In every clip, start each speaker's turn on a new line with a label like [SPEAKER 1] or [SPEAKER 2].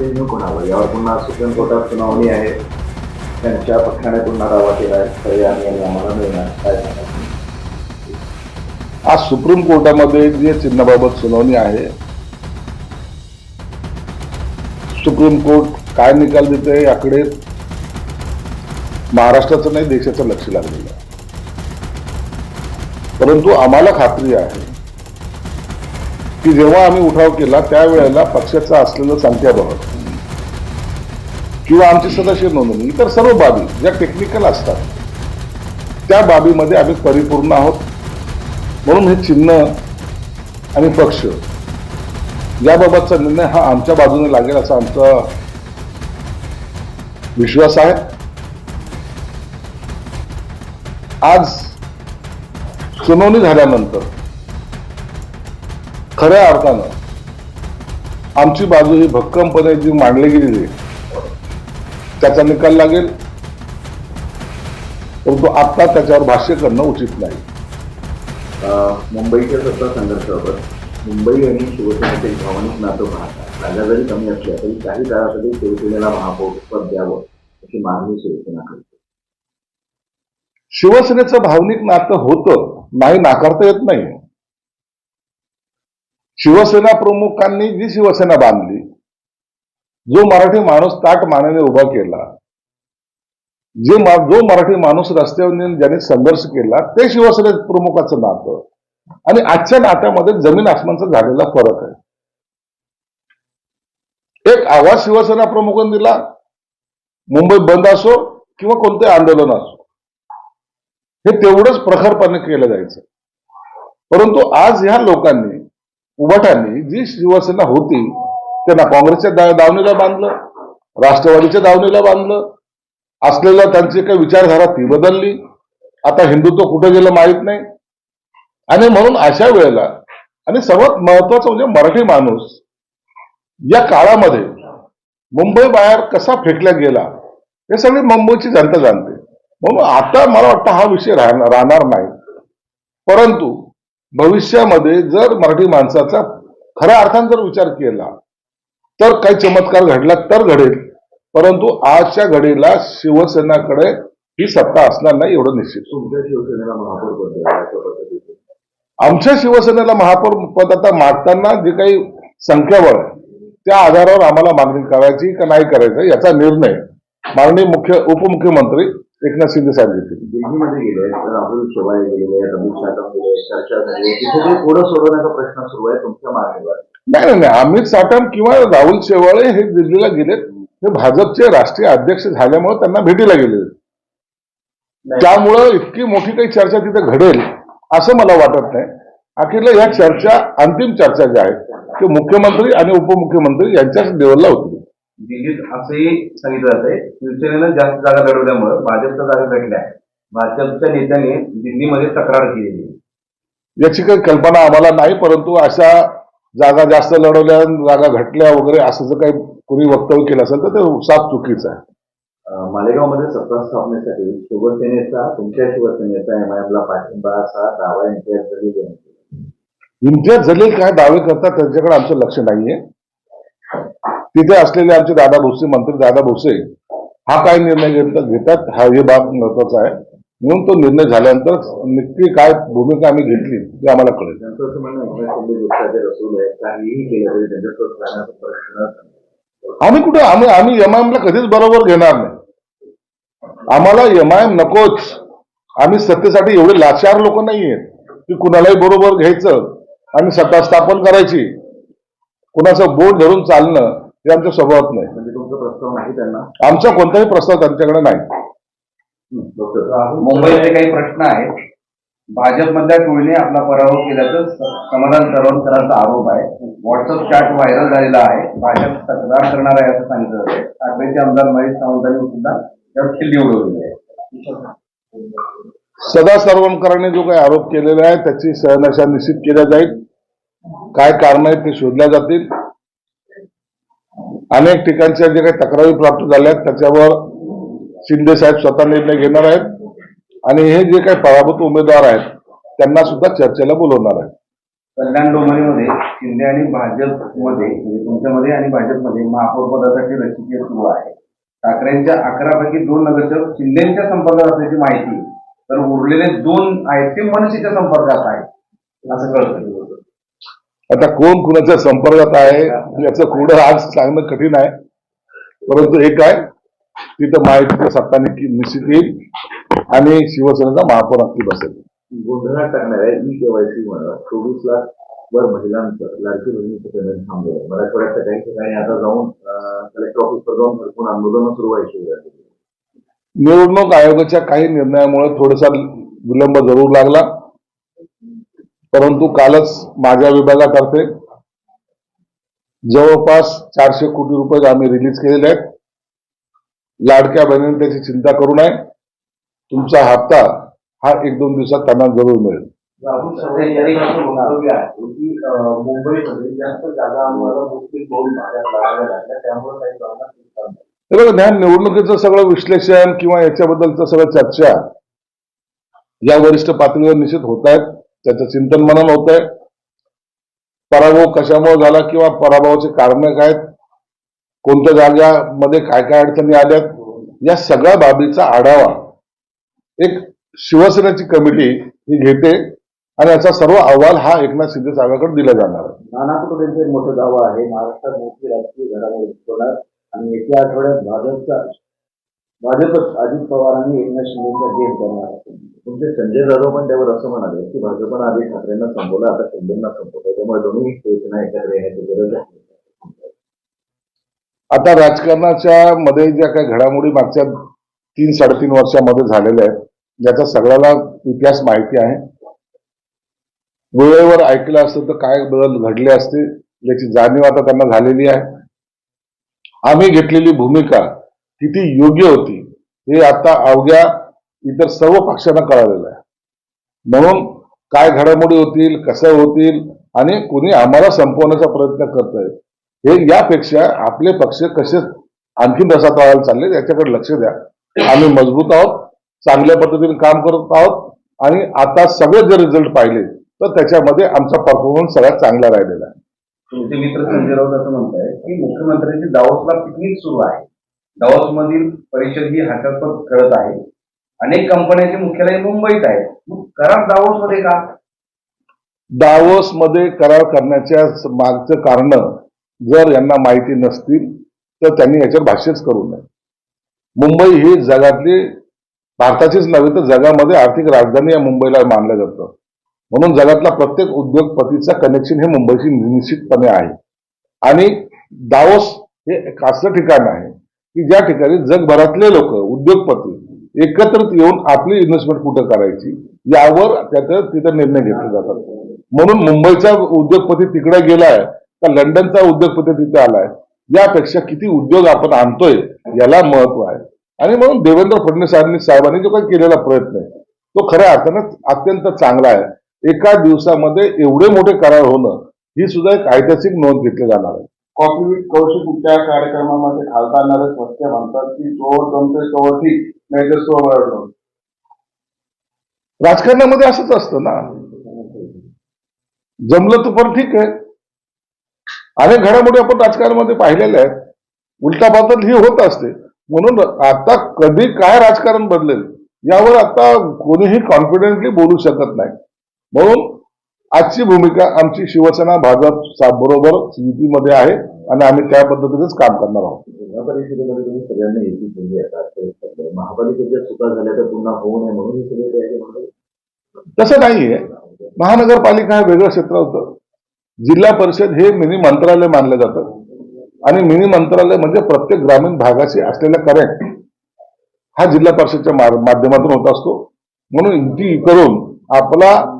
[SPEAKER 1] महत्वाचं कोणावर यावर पुन्हा सुप्रीम कोर्टात सुनावणी आहे. त्यांच्या पक्षाने पुन्हा दावा केला आहे तरी आम्ही आम्हाला मिळणार. काय
[SPEAKER 2] आज सुप्रीम कोर्टामध्ये जे चिन्हाबाबत सुनावणी आहे सुप्रीम कोर्ट काय निकाल देते याकडे महाराष्ट्राचं नाही देशाचं लक्ष लागलेलं आहे. परंतु आम्हाला खात्री आहे की जेव्हा आम्ही उठाव केला त्यावेळेला पक्षाचं असलेलं संख्याबळ किंवा आमची सदस्य नोंदणी इतर सर्व बाबी ज्या टेक्निकल असतात त्या बाबीमध्ये आम्ही परिपूर्ण आहोत. म्हणून हे चिन्ह आणि पक्ष याबाबतचा निर्णय हा आमच्या बाजूने लागेल असा आमचा विश्वास आहे. आज सुनावणी झाल्यानंतर खऱ्या अर्थानं आमची बाजू ही भक्कमपणे जी मांडली गेलेली आहे त्याचा निकाल लागेल. परंतु आता त्याच्यावर भाष्य करणं उचित नाही.
[SPEAKER 1] मुंबईच्या सत्ता संघर्षावर मुंबई आणि शिवसेनेचे भावनिक नातं पाहतात जागा जरी कमी असल्या तरी काही काळासाठी शिवसेनेला महापौर पद द्यावं अशी मागणी शिवसेना करते.
[SPEAKER 2] शिवसेनेचं भावनिक नातं होतं नाही नाकारता येत नाही. शिवसेना प्रमुखांनी जी शिवसेना बांधली जो मराठी माणूस ताट मानेने उभा केला जे मा- जो मराठी माणूस रस्त्यावर ज्याने संघर्ष केला ते शिवसेने प्रमुखाचं नातं. आणि आजच्या नात्यामध्ये जमीन आसमानचा झालेला फरक आहे. एक आवाज शिवसेना प्रमुखांनी दिला मुंबई बंद असो किंवा कोणते आंदोलन असो हे तेवढंच प्रखरपणे केलं जायचं. परंतु आज ह्या लोकांनी उभाटांनी जी शिवसेना होती त्यांना काँग्रेसच्या दा- दावणीला बांधलं राष्ट्रवादीच्या दावणीला बांधलं असलेल्या त्यांची काही विचारधारा ती बदलली. आता हिंदुत्व कुठे गेलं माहीत नाही. आणि म्हणून अशा वेळेला आणि सर्वात महत्वाचं म्हणजे मराठी माणूस या काळामध्ये मुंबई बाहेर कसा फेकला गेला हे सगळी मुंबईची जनता जाणते. म्हणून आता मला वाटतं हा विषय राहणार राहणार नाही. परंतु भविष्यामध्ये जर मराठी माणसाचा खऱ्या अर्थाने जर विचार केला तर काही चमत्कार घडला तर घडेल. परंतु आजच्या घडीला शिवसेनाकडे ही सत्ता असणार नाही एवढं निश्चित. आमच्या शिवसेनेला महापौर पद आता मागताना जे काही संख्याबळ त्या आधारावर आम्हाला मागणी करायची का नाही करायचं याचा निर्णय माननीय मुख्य उपमुख्यमंत्री एकनाथ शिंदे साहेब घेतील
[SPEAKER 1] दिल्लीमध्ये गेले राहुल शेवाळे आहेत अमित शहा गेले चर्चा झाली. तिथे पुढे सोडवण्याचा प्रश्न सुरू आहे तुमच्या मागणीवर
[SPEAKER 2] नाही नाही नाही. अमित साटम किंवा राहुल शेवाळे हे दिल्लीला गेलेत. हे भाजपचे राष्ट्रीय अध्यक्ष झाल्यामुळे त्यांना भेटीला गेले त्यामुळं इतकी मोठी काही चर्चा तिथे घडेल असं मला वाटत नाही. अखेरला या चर्चा अंतिम चर्चा ज्या आहेत ते मुख्यमंत्री आणि उपमुख्यमंत्री यांच्याच लेवलला होतील
[SPEAKER 3] दिल्लीत असंही सांगितलं जाते शिवसेनेनं जास्त जागा लढवल्यामुळे भाजपच्या जागा घटल्या भाजपच्या नेत्यांनी दिल्लीमध्ये तक्रार केलेली आहे.
[SPEAKER 2] याची काही कल्पना आम्हाला नाही परंतु अशा जागा जास्त लढवल्या जागा घटल्या वगैरे असं जर काही कुणी वक्तव्य केलं असेल तर ते साफ चुकीचं आहे
[SPEAKER 1] मालेगावमध्ये सत्ता स्थापनेसाठी शिवसेनेचा तुमच्या शिवसेनेचा एमआयएमला पाठिंबा असा दावा इम्तियाज जलील यांनी केला.
[SPEAKER 2] इम्तियाज जलील काय दावे करतात त्यांच्याकडे आमचं लक्ष नाहीये तिथे असलेले आमचे दादा भुसे मंत्री दादा भुसे हा काय निर्णय घेत- घेतात? हा हे बाब महत्त्वाचा आहे. म्हणून तो निर्णय झाल्यानंतर नक्की काय भूमिका आम्ही घेतली ते आम्हाला कळेल.
[SPEAKER 1] नाही.
[SPEAKER 2] आम्ही कुठे आम्ही आम्ही एमआयएम ला कधीच बरोबर घेणार नाही. आम्हाला एमआयएम नकोच. आम्ही सत्तेसाठी एवढे लाचार लोक नाहीयेत की कुणालाही बरोबर घ्यायचं आणि सत्ता स्थापन करायची. कुणाचं बोट धरून चालणं हे आमच्या स्वभावात नाही.
[SPEAKER 1] म्हणजे तुमचा प्रस्ताव नाही त्यांना?
[SPEAKER 2] आमचा कोणताही प्रस्ताव त्यांच्याकडे नाही.
[SPEAKER 1] डॉक्टर.
[SPEAKER 3] मुंबईचे काही प्रश्न आहेत. भाजपमधल्या टोळीने आपला पराभव केल्याचं स- समाधान सरवणकरांचा आरोप आहे. व्हॉट्सअप चॅट व्हायरल झालेला आहे. भाजप तक्रार करणार आहे असं सांगितलं जाते ठाकरेचे आमदार महेश सावंतांनी सुद्धा त्यावर खिल्ली उडवलेली आहे.
[SPEAKER 2] सदा सरवणकरांनी जो काही आरोप केलेला आहे त्याची सहनशा निश्चित केल्या जाईल. काय कारण आहेत ते शोधल्या जातील. अनेक ठिकाणच्या जे काही तक्रारी प्राप्त झाल्या आहेत त्याच्यावर शिंदे साहेब स्वतः निर्णय घेणार आहेत. आणि हे जे काही पराभूत उमेदवार आहेत त्यांना सुद्धा चर्चेला बोलवणार आहेत.
[SPEAKER 3] कल्याण डोंबरीमध्ये शिंदे आणि भाजपमध्ये म्हणजे तुमच्यामध्ये आणि भाजपमध्ये महापौर पदासाठी रस्सीखेच सुरू आहे. ठाकरेंच्या अकरापैकी दोन नगरसेवक शिंदेच्या संपर्कात असल्याची माहिती तर उरलेले दोन आहेत ते मनसेच्या संपर्कात आहेत. असं कळतं
[SPEAKER 2] आता कोण कुणाच्या संपर्कात आहे याचं पुढं आज सांगणं कठीण आहे. परंतु एक आहे तिथं माहितीचं सत्ता निश्चित येईल आणि शिवसेनेचा महापौर नक्की बसेल.
[SPEAKER 1] गोंधळात टाकणाऱ्या ई केवायसी म्हणा चोवीस लाख वर महिलांचं लाडकी बहिणीचं पेमेंट थांबलं मराठवाड्याच्या काही ठिकाणी आता जाऊन कलेक्टर ऑफिसवर जाऊन भरपूर आंदोलनं सुरू व्हायची.
[SPEAKER 2] निवडणूक आयोगाच्या काही निर्णयामुळे थोडासा विलंब जरूर लागला. परंतु कालच माझ्या विभागातर्फे जवळपास चारशे कोटी रुपये आम्ही रिलीज केलेले आहेत. लाडक्या बहिणीने त्याची चिंता करू नये. तुमचा हप्ता हा एक दोन दिवसात त्यांना जरूर मिळेल. निवडणुकीचं सगळं विश्लेषण किंवा याच्याबद्दलचं सगळं चर्चा या वरिष्ठ पातळीवर निश्चित होत आहेत. त्याचं चिंतन मनन होत आहे पराभव कशामुळे झाला किंवा पराभवाचे कारण काय कोणत्या जागामध्ये काय काय अडचणी आल्यात? या सगळ्या बाबीचा आढावा एक शिवसेनेची कमिटी ही घेते आणि याचा सर्व अहवाल हा एकनाथ शिंदे साहेबांकडे दिला जाणार आहे.
[SPEAKER 1] नाना पटोलेंचं एक मोठं दावा आहे महाराष्ट्रात मोठी राजकीय घडामोडी होणार आणि येत्या आठवड्यात भाजपचा भाजपच अजित पवार आणि एकनाथ शिंदेचा गेम करणार. तुमचे संजय जाधव पण त्यावर असं म्हणाले की भाजपनं आधी ठाकरेंना संपवलं आता शिंदेना संपवलं त्यामुळे दोन्ही योजना एकत्र येण्याची गरज आहे.
[SPEAKER 2] आता राजकारणाच्या मध्ये ज्या काही घडामोडी मागच्या तीन साडेतीन वर्षामध्ये झालेल्या आहेत ज्याचा सगळ्याला इतिहास माहिती आहे. वेळेवर ऐकलं असतं तर काय बदल घडले असते याची जाणीव आता त्यांना झालेली आहे. आम्ही घेतलेली भूमिका किती योग्य होती हे आता अवघ्या इतर सर्व पक्षांना कळालेलं आहे. म्हणून काय घडामोडी होतील कसं होतील आणि कुणी आम्हाला संपवण्याचा प्रयत्न करत हे यापेक्षा आपले पक्ष कसे आणखी रसात व्हायला चालले याच्याकडे लक्ष द्या. आम्ही मजबूत आहोत चांगल्या पद्धतीने काम करत आहोत आणि आता सगळे जर रिझल्ट पाहिले तर त्याच्यामध्ये आमचा परफॉर्मन्स सगळ्यात चांगला राहिलेला आहे.
[SPEAKER 3] तुमचे मित्र संजय राऊत असं म्हणताय की मुख्यमंत्र्यांची दावोसला पिकनिक सुरू आहे. मधील परिषद ही हास्यास्पद ठरत आहे. अनेक कंपन्यांचे मुख्यालय मुंबईत आहे मग करार दावोस मध्ये का?
[SPEAKER 2] दावोस मध्ये करार करण्याच्या मागचं कारण जर यांना माहिती नसतील तर त्यांनी याच्यावर भाष्यच करू नये. मुंबई ही जगातली भारताचीच नव्हे तर जगामध्ये आर्थिक राजधानी या मुंबईला मानलं जातं. म्हणून जगातला प्रत्येक उद्योगपतीचा कनेक्शन हे मुंबईशी निश्चितपणे आहे. आणि दावोस हे एक असं ठिकाण आहे. की ज्या ठिकाणी जगभरातले लोक उद्योगपती एकत्रित येऊन आपली इन्व्हेस्टमेंट कुठं करायची यावर त्याचं तिथं निर्णय घेतले जातात. म्हणून मुंबईचा उद्योगपती तिकडे गेलाय का लंडनचा उद्योगपती तिथे आलाय यापेक्षा किती उद्योग आपण आणतोय याला महत्त्व आहे. आणि म्हणून देवेंद्र फडणवीस साहेबांनी जो काही केलेला प्रयत्न आहे तो खऱ्या अर्थानं अत्यंत चांगला आहे. एका दिवसामध्ये एवढे मोठे करार होणं ही सुद्धा एक ऐतिहासिक नोंद घेतली जाणार आहे.
[SPEAKER 4] कॉफी विथ कौशिक त्या कार्यक्रमामध्ये खालता येणारे स्वच्छ म्हणतात की जोर जमते तोवर ठीक नाही तर
[SPEAKER 2] राजकारणामध्ये असंच असतं ना. जमलं तर पण ठीक आहे. अनेक घडामोडी आपण राजकारणामध्ये पाहिलेल्या आहेत. उलटा पातळ ही होत असते. म्हणून आता कधी काय राजकारण बदलेल यावर आता कोणीही कॉन्फिडेंटली बोलू शकत नाही. म्हणून आजची भूमिका आमची शिवसेना भाजप बरोबर युतीमध्ये आहे आणि आम्ही त्या पद्धतीनेच काम करणार आहोत.
[SPEAKER 1] जिल्हा परिषदेमध्ये तुम्ही सगळ्यांना. महापालिकेच्या चुका झाल्या तर पुन्हा होऊ नये म्हणून हे सगळे तयारी म्हणून.
[SPEAKER 2] तसं नाहीये. महानगरपालिका हे वेगळं क्षेत्र होतं. जिल्हा परिषद हे मिनी मंत्रालय मानलं जातं. आणि मिनी मंत्रालय म्हणजे प्रत्येक ग्रामीण भागाशी असलेला करेक्ट हा जिल्हा परिषदच्या माध्यमातून होत असतो. म्हणून युती करून आपला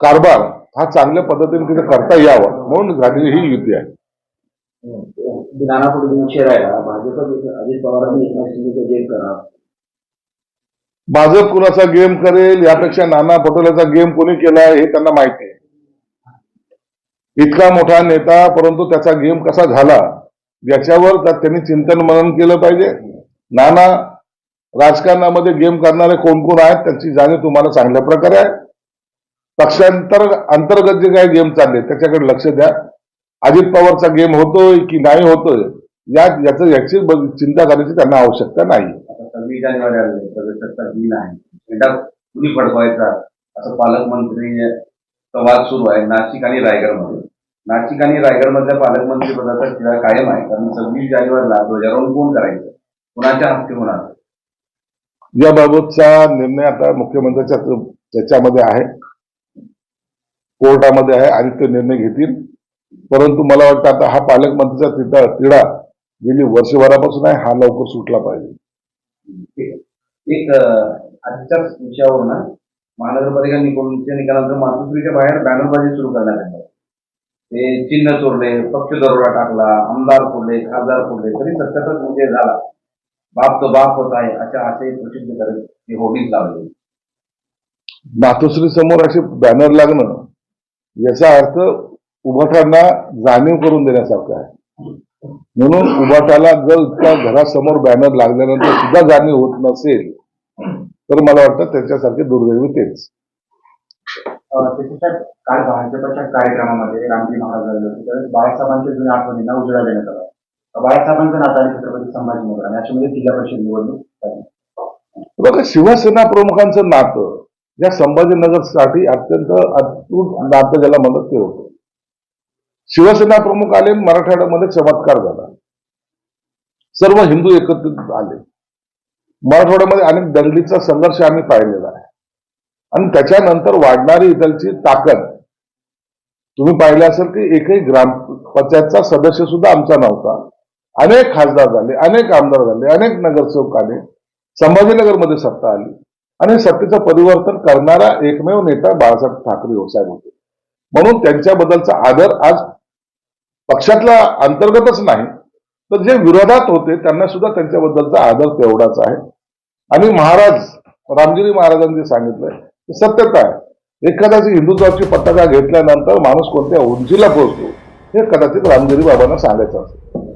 [SPEAKER 2] कारभार हा चांगल्या पद्धतीने तिथे करता यावा म्हणून झालेली ही युती आहे.
[SPEAKER 1] भाजप अजित पवारांनी एकनाथ शिंदेचा गेम करा
[SPEAKER 2] भाजप कुणाचा गेम करेल यापेक्षा नाना पटोलेचा गेम कोणी केला हे त्यांना माहिती आहे. इतका मोठा नेता परंतु त्याचा गेम कसा झाला याच्यावर त्या- त्यांनी चिंतन मनन केलं पाहिजे. नाना राजकारणामध्ये गेम करणारे कोण कोण आहेत त्यांची जाणीव तुम्हाला चांगल्या प्रकारे आहे. पक्षांतर अंतर्गत जे काही गेम चालले त्याच्याकडे लक्ष द्या. अजित पवारचा गेम होतोय की नाही होतोय या याचं याची चिंता करायची त्यांना आवश्यकता नाही.
[SPEAKER 3] आता सव्वीस जानेवारी आले प्रजासत्ताक दिन आहे झेंडा कुणी फडकवायचा असं पालकमंत्री संवाद सुरू आहे नाशिक आणि रायगडमध्ये. नाशिक आणि रायगडमधल्या पालकमंत्री पदाचा खेळा कायम आहे कारण सव्वीस जानेवारीला ध्वजारोहण कोण करायचं? कुणाच्या हस्ते होणार?
[SPEAKER 2] याबाबतचा निर्णय आता मुख्यमंत्र्यांच्या त्याच्यामध्ये आहे. कोर्टामध्ये आहे आणि ते निर्णय घेतील. परंतु मला वाटतं आता हा पालकमंत्र्याचा तिढा तिढा गेली वर्षभरापासून आहे हा लवकर सुटला पाहिजे.
[SPEAKER 3] एक आजच्याच विषयावर ना महानगरपालिका निवडणुकीच्या निकालानंतर मातोश्रीच्या बाहेर बॅनरबाजी सुरू करण्यात आली. ते चिन्ह चोरले पक्ष दरोडा टाकला आमदार फोडले खासदार फोडले तरी सत्याचाच विजय झाला. बाप तो बाप होत आहे अशा असे प्रसिद्ध करत ते होर्डिंग लावले.
[SPEAKER 2] मातोश्री समोर असे बॅनर लागणं याचा अर्थ उभाटांना जाणीव करून देण्यासारखं आहे. म्हणून उभाटाला जर इतक्या घरासमोर बॅनर लागल्यानंतर सुद्धा जाणीव होत नसेल तर मला वाटतं त्याच्यासारखे दुर्दैवी तेच.
[SPEAKER 5] काल भाजपच्या कार्यक्रमामध्ये रामजी महाराज त्यावेळेस बाळासाहेबांच्या जुन्या आठवणींना उजेडा देण्यात आला. बाळासाहेबांचं नातं छत्रपती संभाजीनगर आणि अशामध्ये जिल्हा परिषद निवडणूक.
[SPEAKER 2] बघा शिवसेना प्रमुखांचं नातं या संभाजीनगरसाठी अत्यंत अद्भुत नातं ज्याला म्हणत ते होतं. शिवसेना प्रमुख आले मराठवाड्यामध्ये चमत्कार झाला. सर्व हिंदू एकत्रित आले. मराठवाड्यामध्ये अनेक दंगलीचा संघर्ष आम्ही पाहिलेला आहे. आणि त्याच्यानंतर वाढणारी इथलची ताकद. तुम्ही पाहिलं असेल की एकही ग्रामपंचायतचा सदस्य सुद्धा आमचा नव्हता. अनेक खासदार झाले अनेक आमदार झाले अनेक नगरसेवक आले. संभाजीनगरमध्ये सत्ता आली. आणि सत्तेचं परिवर्तन करणारा एकमेव नेता बाळासाहेब ठाकरे साहेब होते. म्हणून त्यांच्याबद्दलचा आदर आज पक्षातला अंतर्गतच नाही तर जे विरोधात होते त्यांना सुद्धा त्यांच्याबद्दलचा आदर तेवढाच आहे. आणि महाराज रामगिरी महाराजांनी सांगितलंय ते सत्यता आहे. एखाद्याची हिंदुत्वाची पताका घेतल्यानंतर माणूस कोणत्या उंचीला पोहोचतो हे कदाचित रामगिरी बाबांना सांगायचं असतं